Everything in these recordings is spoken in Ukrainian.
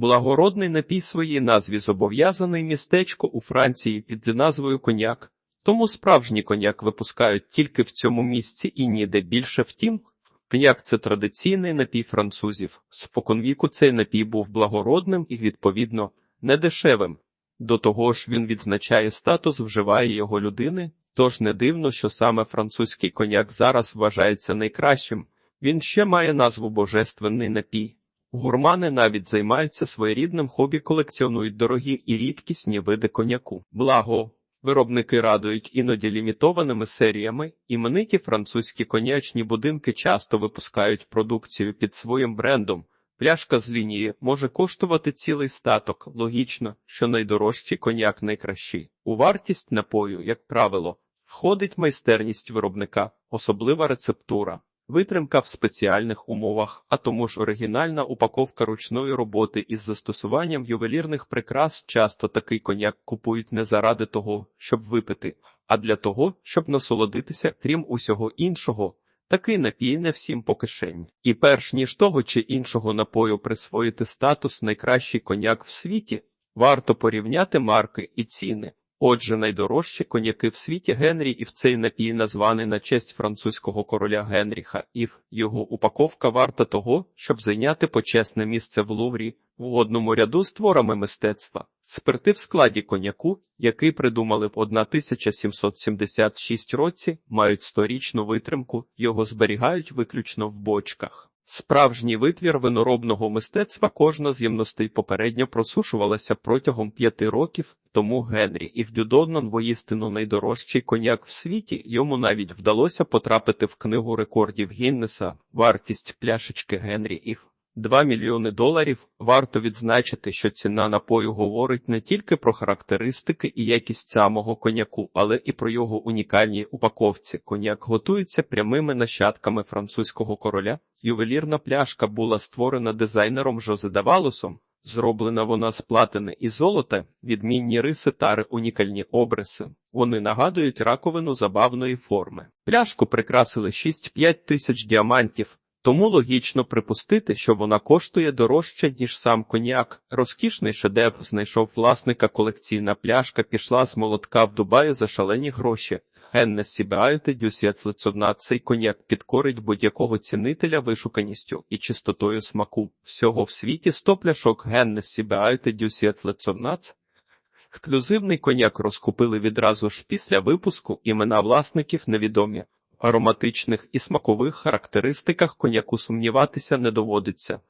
Благородний напій своїй назві зобов'язаний містечко у Франції під назвою Коняк. Тому справжній коняк випускають тільки в цьому місці і ніде більше. Втім, коньяк – це традиційний напій французів. Споконвіку цей напій був благородним і, відповідно, недешевим. До того ж, він відзначає статус вживає його людини, тож не дивно, що саме французький коняк зараз вважається найкращим. Він ще має назву Божественний напій. Гурмани навіть займаються своєрідним хобі, колекціонують дорогі і рідкісні види коняку. Благо, виробники радують іноді лімітованими серіями, імениті французькі конячні будинки часто випускають продукцію під своїм брендом. Пляшка з лінії може коштувати цілий статок. Логічно, що найдорожчий коньяк найкращий. У вартість напою, як правило, входить майстерність виробника, особлива рецептура, витримка в спеціальних умовах, а тому ж оригінальна упаковка ручної роботи із застосуванням ювелірних прикрас. Часто такий коньяк купують не заради того, щоб випити, а для того, щоб насолодитися, крім усього іншого. Такий напій не всім по кишені. І перш ніж того чи іншого напою присвоїти статус найкращий коньяк в світі, варто порівняти марки і ціни. Отже, найдорожчі коньяки в світі Генрі і в цей напій названий на честь французького короля Генріха Ів. Його упаковка варта того, щоб зайняти почесне місце в Луврі в одному ряду з творами мистецтва. Спирти в складі коньяку, який придумали в 1776 році, мають сторічну витримку, його зберігають виключно в бочках. Справжній витвір виноробного мистецтва кожна з ємностей попередньо просушувалася протягом п'яти років, тому Генрі і Дюдоннон воїстину найдорожчий коньяк в світі йому навіть вдалося потрапити в книгу рекордів Гіннеса. Вартість пляшечки Генрі Ів 2 мільйони доларів. Варто відзначити, що ціна напою говорить не тільки про характеристики і якість самого коньяку, але і про його унікальній упаковці. Коньяк готується прямими нащадками французького короля. Ювелірна пляшка була створена дизайнером Жозе Давалусом. Зроблена вона з платини і золота, відмінні риси тари унікальні обриси. Вони нагадують раковину забавної форми. Пляшку прикрасили 6-5 тисяч діамантів. Тому логічно припустити, що вона коштує дорожче, ніж сам коньяк. Розкішний шедевр знайшов власника колекційна пляшка, пішла з молотка в Дубаї за шалені гроші. Геннесі Беайте Дюсяцлецодна цей коньяк підкорить будь-якого цінителя вишуканістю і чистотою смаку. Всього в світі 100 пляшок Геннесі Беайте Дюсяцлецоднац. Ексклюзивний коньяк розкупили відразу ж після випуску, імена власників невідомі ароматичних і смакових характеристиках коньяку сумніватися не доводиться.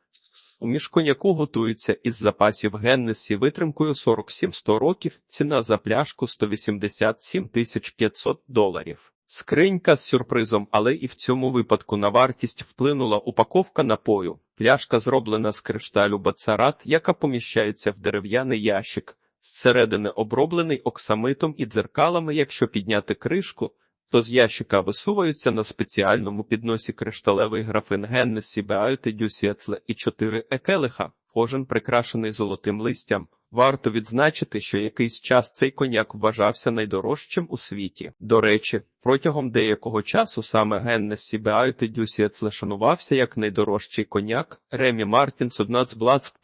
У міжконяку готується із запасів Геннесі витримкою 47-100 років, ціна за пляшку 187 500 доларів. Скринька з сюрпризом, але і в цьому випадку на вартість вплинула упаковка напою. Пляшка зроблена з кришталю бацарат, яка поміщається в дерев'яний ящик, зсередини оброблений оксамитом і дзеркалами, якщо підняти кришку, то з ящика висуваються на спеціальному підносі кришталевий графин Геннесі Беайте Дюсіецле і чотири екелиха, кожен прикрашений золотим листям. Варто відзначити, що якийсь час цей коньяк вважався найдорожчим у світі. До речі, протягом деякого часу саме Геннесі Беайте Дюсіецле шанувався як найдорожчий коньяк. Ремі Мартінс одна з Блацк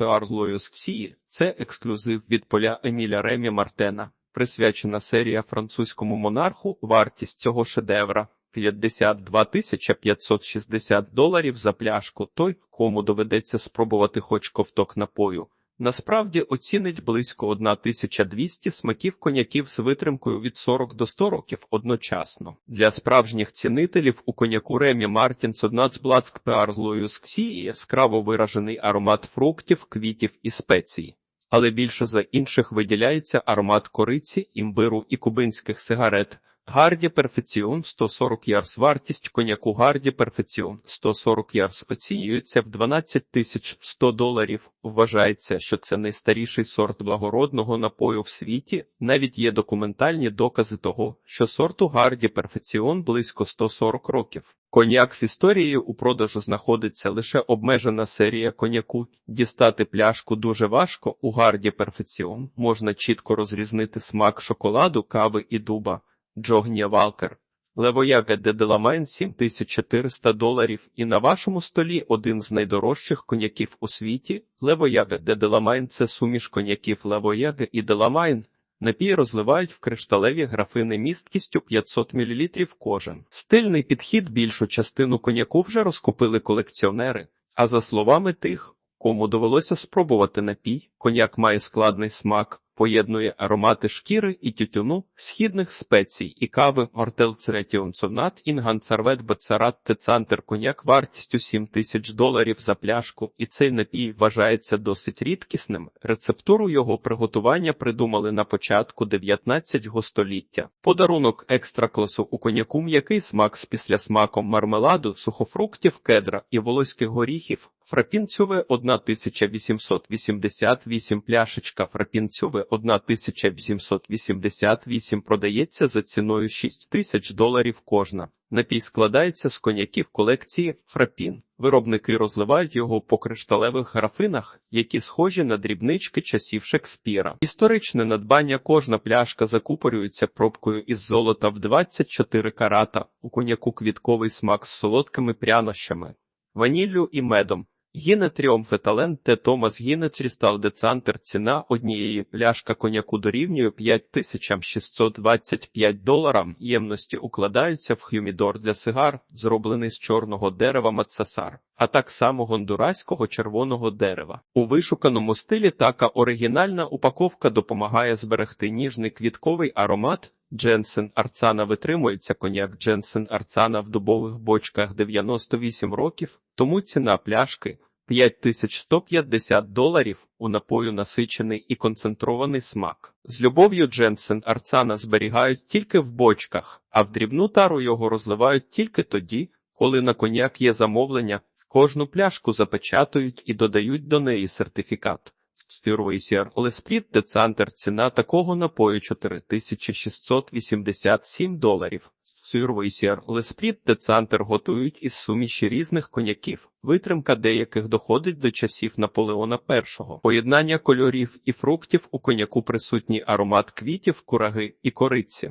Це ексклюзив від поля Еміля Ремі Мартена присвячена серія французькому монарху, вартість цього шедевра 52 тисяча 560 доларів за пляшку. Той, кому доведеться спробувати хоч ковток напою. Насправді оцінить близько 1200 смаків коньяків з витримкою від 40 до 100 років одночасно. Для справжніх цінителів у коньяку Ремі Мартінс одна з Блацк Пеарлоюс Ксі яскраво виражений аромат фруктів, квітів і спецій але більше за інших виділяється аромат кориці, імбиру і кубинських сигарет. Гарді Перфеціон 140 ярс. Вартість коньяку Гарді Перфеціон 140 ярс оцінюється в 12 тисяч 100 доларів. Вважається, що це найстаріший сорт благородного напою в світі. Навіть є документальні докази того, що сорту Гарді Перфеціон близько 140 років. Коньяк з історією у продажу знаходиться лише обмежена серія коньяку. Дістати пляшку дуже важко. У гарді перфеціон можна чітко розрізнити смак шоколаду, кави і дуба. Джогнія Валкер. Левояга де Деламайн 7400 доларів і на вашому столі один з найдорожчих коньяків у світі. Левояга де Деламайн – це суміш коньяків Левояга і Деламайн. Напій розливають в кришталеві графини місткістю 500 мл кожен. Стильний підхід більшу частину коньяку вже розкупили колекціонери, а за словами тих, кому довелося спробувати напій, коньяк має складний смак, поєднує аромати шкіри і тютюну, східних спецій і кави, ортел цретіон сонат, інганцарвет, бацарат, тецантер, коньяк вартістю 7 тисяч доларів за пляшку, і цей напій вважається досить рідкісним. Рецептуру його приготування придумали на початку 19 століття. Подарунок екстра класу у коньяку м'який смак з післясмаком мармеладу, сухофруктів, кедра і волоських горіхів. Фрапінцьове 1888 пляшечка Фрапінцьове 1888 продається за ціною 6 тисяч доларів кожна. Напій складається з коньяків колекції Фрапін. Виробники розливають його по кришталевих графинах, які схожі на дрібнички часів Шекспіра. Історичне надбання кожна пляшка закупорюється пробкою із золота в 24 карата. У коньяку квітковий смак з солодкими прянощами, ваніллю і медом. Гіне Тріомфетален Т. Томас Гінець Рістал Децантер ціна однієї пляшка коньяку дорівнює 5625 доларам. Ємності укладаються в хюмідор для сигар, зроблений з чорного дерева Мацасар, а так само гондураського червоного дерева. У вишуканому стилі така оригінальна упаковка допомагає зберегти ніжний квітковий аромат. Дженсен Арцана витримується коньяк Дженсен Арцана в дубових бочках 98 років, тому ціна пляшки 5150 доларів у напою насичений і концентрований смак. З любов'ю Дженсен Арцана зберігають тільки в бочках, а в дрібну тару його розливають тільки тоді, коли на коньяк є замовлення, кожну пляшку запечатують і додають до неї сертифікат. Стюрвейсір Леспріт Децантер ціна такого напою 4687 доларів. Сюрвейсір Леспріт Децантер готують із суміші різних коняків. Витримка деяких доходить до часів Наполеона І. Поєднання кольорів і фруктів у коньяку присутній аромат квітів, кураги і кориці.